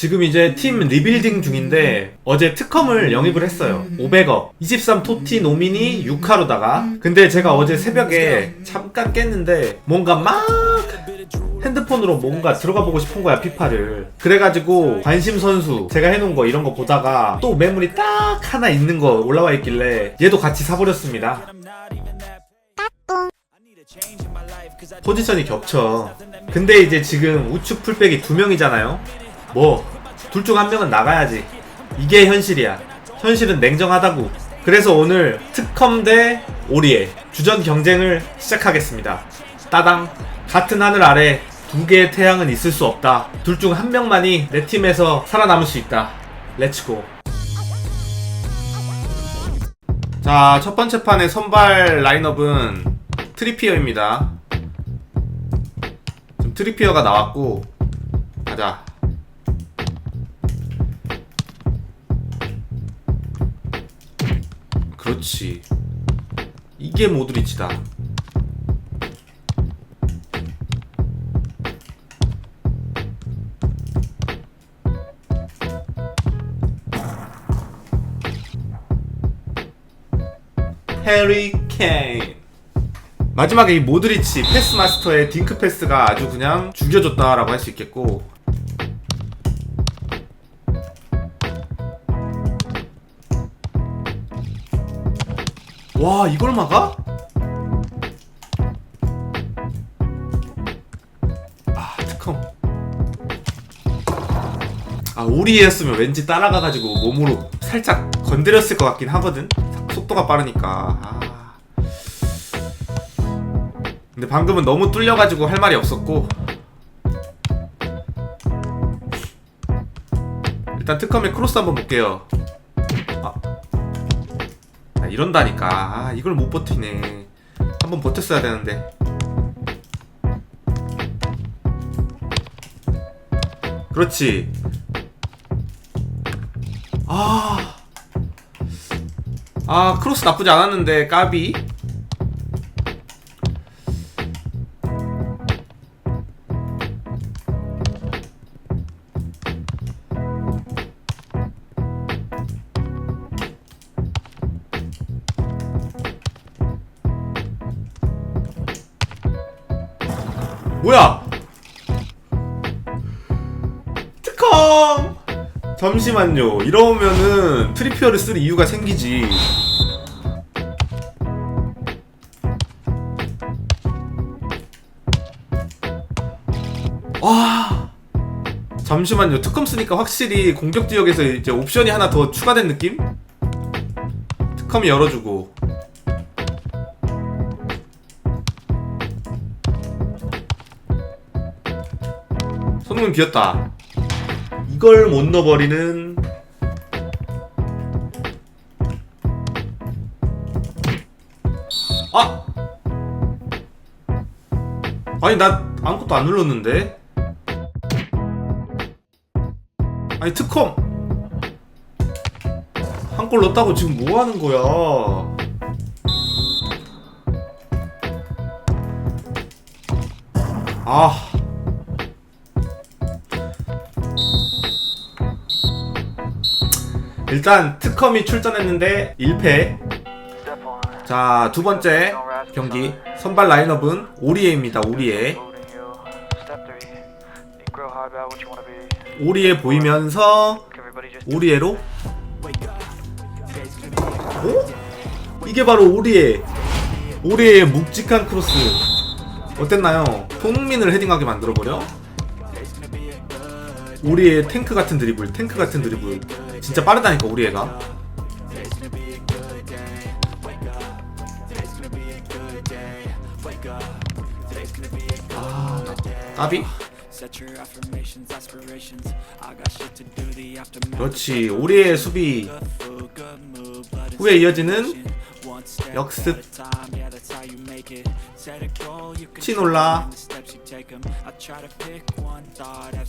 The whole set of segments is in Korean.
지금 이제 팀 리빌딩 중인데 어제 특검을 영입을 했어요. 500억. 23 토티 노미니 6하로다가. 근데 제가 어제 새벽에 잠깐 깼는데 뭔가 막 핸드폰으로 뭔가 들어가 보고 싶은 거야 피파를. 그래가지고 관심 선수 제가 해놓은 거 이런 거 보다가 또 매물이 딱 하나 있는 거 올라와 있길래 얘도 같이 사버렸습니다. 포지션이 겹쳐. 근데 이제 지금 우측 풀백이 두 명이잖아요. 뭐, 둘 중 한 명은 나가야지. 이게 현실이야. 현실은 냉정하다고. 그래서 오늘 특컴 대 오리에 주전 경쟁을 시작하겠습니다. 따당. 같은 하늘 아래 두 개의 태양은 있을 수 없다. 둘 중 한 명만이 내 팀에서 살아남을 수 있다. 렛츠고. 자, 첫 번째 판의 선발 라인업은 트리피어입니다. 지금 트리피어가 나왔고, 가자. 그렇지. 이게 모드리치다. 해리 케인. 마지막에 이 모드리치 패스 마스터의 딩크 패스가 아주 그냥 죽여줬다라고 할 수 있겠고 와 이걸 막아? 아 특검 아 오리였으면 왠지 따라가가지고 몸으로 살짝 건드렸을 것 같긴 하거든? 속도가 빠르니까. 아. 근데 방금은 너무 뚫려가지고 할 말이 없었고. 일단 특검에 크로스 한번 볼게요 이런다니까. 아 이걸 못 버티네. 한번 버텼어야 되는데. 그렇지. 아, 아 크로스 나쁘지 않았는데 까비 뭐야? 특검! 잠시만요. 이러면은 트리피어를 쓸 이유가 생기지. 와. 잠시만요. 특검 쓰니까 확실히 공격 지역에서 이제 옵션이 하나 더 추가된 느낌? 특검이 열어주고. 손흥민 비었다. 이걸 못 넣어버리는 아! 아니 나 아무것도 안 눌렀는데 아니 특검 한 골 넣었다고 지금 뭐 하는 거야 아 일단 특검이 출전했는데 1패. 자 두 번째 경기. 선발 라인업은 오리에입니다 오리에. 오리에 보이면서 오리에로. 오? 이게 바로 오리에. 오리에의 묵직한 크로스. 어땠나요? 손흥민을 헤딩하게 만들어버려? 오리의 탱크 같은 드리블 탱크 같은 드리블 진짜 빠르다니까 우리 애가. 아 까비? 그렇지 우리의 수비. 후에 이어지는 역습. 치놀라.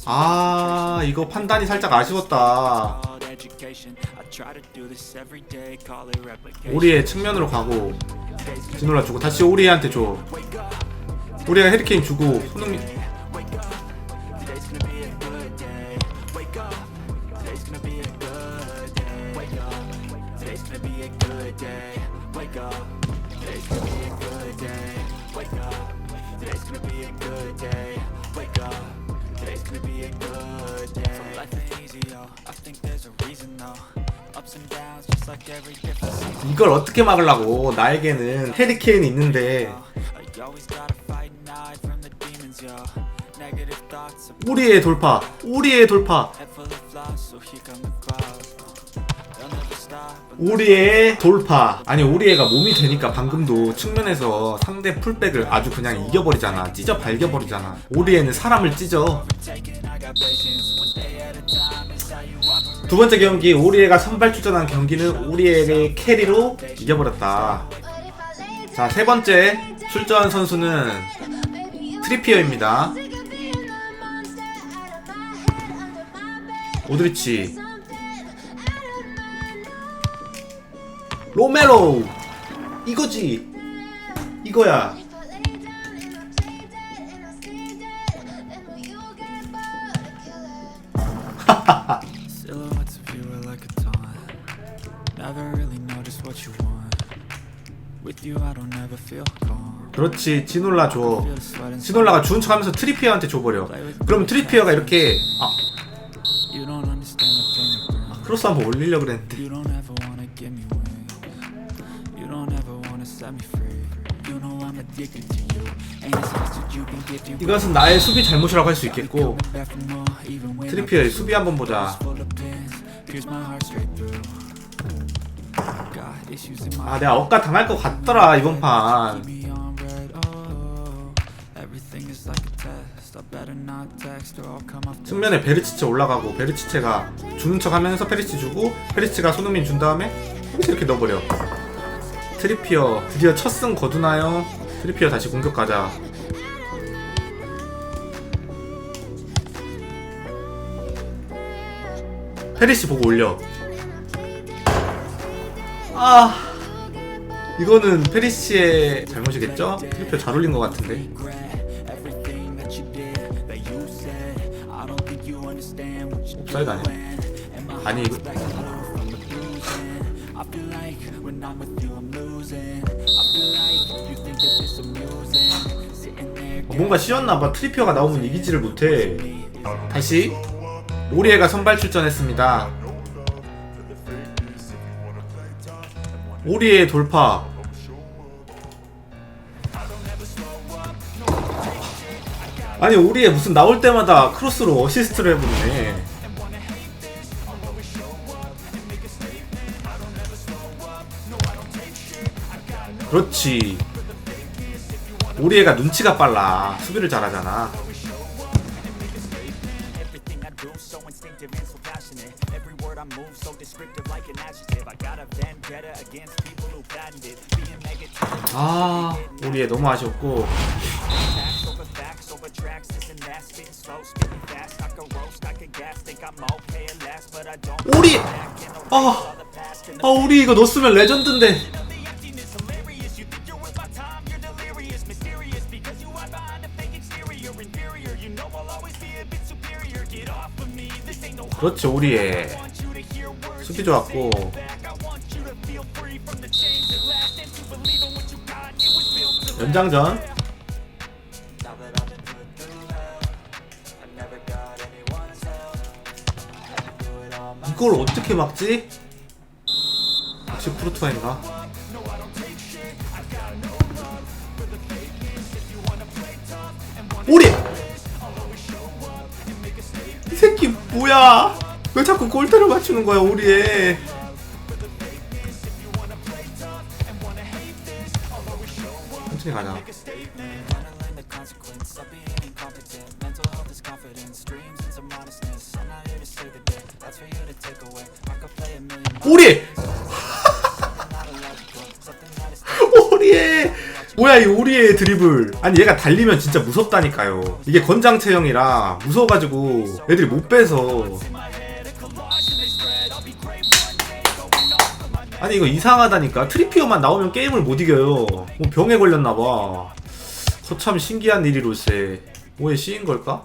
아 이거 판단이 살짝 아쉬웠다 우리의 측면으로 가고 디놀라 주고 다시 우리한테 줘. 오리가 헤리케인 주고 손흥민. Wake up. Today's gonna be a good day. A a. So life ain't easy, yo. I think there's a reason, though. Ups and downs, just like every different season. 이걸 어떻게 막으려고 나에게는 해리케인이 있는데 You always gotta fight and hide from the demons, yo. Negative thoughts are 우리의 돌파 우리의 돌파 head full of 우리의 돌파. 아니 우리애가 몸이 되니까 방금도 측면에서 상대 풀백을 아주 그냥 이겨버리잖아. 찢어 발겨버리잖아. 우리애는 사람을 찢어. 두 번째 경기 우리애가 선발 출전한 경기는 우리애의 캐리로 이겨버렸다. 자 세 번째 출전 선수는 트리피어입니다. 오드리치 로메로 이거지 이거야. 그렇지 지놀라 줘. 지놀라가 주운 척하면서 트리피어한테 줘버려 그럼 트리피어가 이렇게 아 brings. 크로스 한번 올리려고 그랬는데 이것은 나의 수비 잘못이라고 할 수 있겠고 트리피어의 수비 한번 보자 아 내가 억까 당할 것 같더라 이번 판 oh. 측면에 베르치체 올라가고 베르치체가 주는 척 하면서 페리치 주고 페리치가 손흥민 준 다음에 이렇게 넣어버려 트리피어 드디어 첫 승 거두나요? 트리피어 다시 공격 가자 페리시 보고 올려 아 이거는 페리시의 잘못이겠죠? 트리피어 잘 올린 것 같은데 옵사이드 아니야? 아니 이거 like when I'm with you, I'm losing. I feel like you think that this amusing. 어, 뭔가 쉬었나봐 트리피어가 나오면 이기지를 못해 다시 오리에가 선발 출전했습니다 오리의 돌파 아니 오리에 무슨 나올 때마다 크로스로 어시스트를 해보네 그렇지 오리에가 눈치가 빨라 수비를 잘하잖아. 아 오리에 너무 아쉬웠고 the 아, 아 우리 이거 넣었으면 레전드인데 to do it all myself. 이걸 어떻게 막지? 역시 프루투아인가? 오리! 뭐야? 왜 자꾸 골대를 맞추는 거야 오리에? 천천히 가자. 오리! 뭐야 이 오리의 드리블 아니 얘가 달리면 진짜 무섭다니까요. 이게 건장 체형이라 무서워가지고 애들이 못 빼서. 아니 이거 이상하다니까. 트리피어만 나오면 게임을 못 이겨요. 뭐 병에 걸렸나봐. 거참 신기한 일이로세. 뭐에 씌인 걸까?